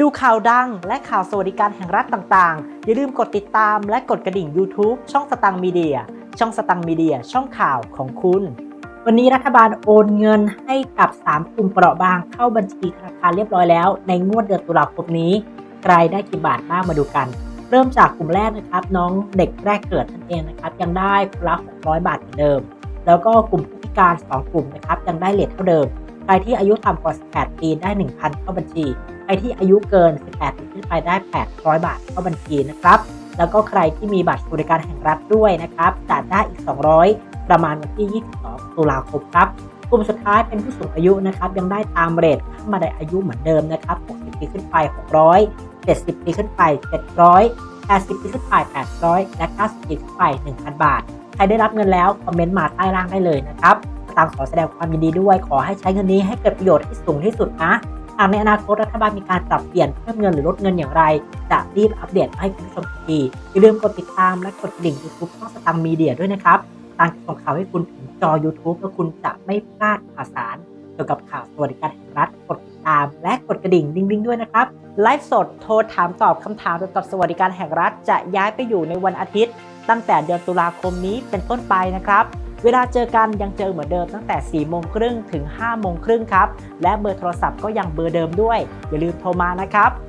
ดูข่าวดังและข่าวสวัสดิการแห่งรัฐต่างๆ อย่าลืมกดติดตามและกดกระดิ่ง YouTube ช่องสตังมีเดีย ช่องสตังมีเดีย ช่องข่าวของคุณ วันนี้รัฐบาลโอนเงินให้กับ 3 กลุ่มเปราะบางเข้าบัญชีธนาคารเรียบร้อยแล้ว ในงวดเดือนตุลาคมนี้ ใครได้กี่บาทบ้างมาดูกัน เริ่มจากกลุ่มแรกนะครับ น้องเด็กแรกเกิดนั่นเองนะครับ ยังได้คนละ600 บาทเหมือนเดิม แล้วก็กลุ่มผู้พิการ 2 กลุ่มนะครับยังได้เลทเท่าเดิม ใครที่อายุต่ำกว่า 18 ปีได้ 1,000 เข้าบัญชี ใครที่อายุเกิน 18 ปีขึ้นไปได้ 800 บาทเข้าบัญชีนะครับ แล้วก็ใครที่มีบัตรสวัสดิการแห่งรัฐด้วยนะครับจะได้อีก 200 ประมาณวันที่ 22 ตุลาคมครับกลุ่มสุดท้ายเป็นผู้สูงอายุนะครับ ยังได้ตามเรทขั้นบันไดอายุเหมือนเดิมนะครับ 60 ปีขึ้นไป 600 70 ปีขึ้นไป 700 80 ปีขึ้นไป 800 และ 90 ปีขึ้นไป 1,000 บาท ใครได้รับเงินแล้ว คอมเมนต์มาใต้ล่างได้เลยนะครับ ตามขอแสดงความยินดีด้วย ขอให้ใช้เงินนี้ให้เกิดประโยชน์ที่สูงที่สุดนะหากในอนาคตรัฐบาลมีการปรับเปลี่ยนเพิ่มเงินหรือลดเงินอย่างไร จะรีบอัปเดตมาให้คุณผู้ชมทันทีอย่าลืมกดติดตามและกดกระดิ่ง YouTube ช่องสตังมีเดียด้วยนะครับตามส่งข่าวให้คุณถึงจอ YouTube แล้วคุณจะไม่พลาดข่าวสารเกี่ยวกับข่าวสวัสดิการแห่งรัฐกดติดตาม และกดกระดิ่งดิ้งๆด้วยนะครับไลฟ์สดโทรถามตอบคำถามเกี่ยวกับสวัสดิการแห่งรัฐจะย้ายไปอยู่ในวันอาทิตย์ ตั้งแต่เดือนตุลาคมนี้เป็นต้นไปนะครับ เวลาเจอกันยังเจอเหมือนเดิมตั้งแต่ 4 โมงครึ่งถึง 5 โมงครึ่งครับ และเบอร์โทรศัพท์ก็ยังเบอร์เดิมด้วย อย่าลืมโทรมานะครับ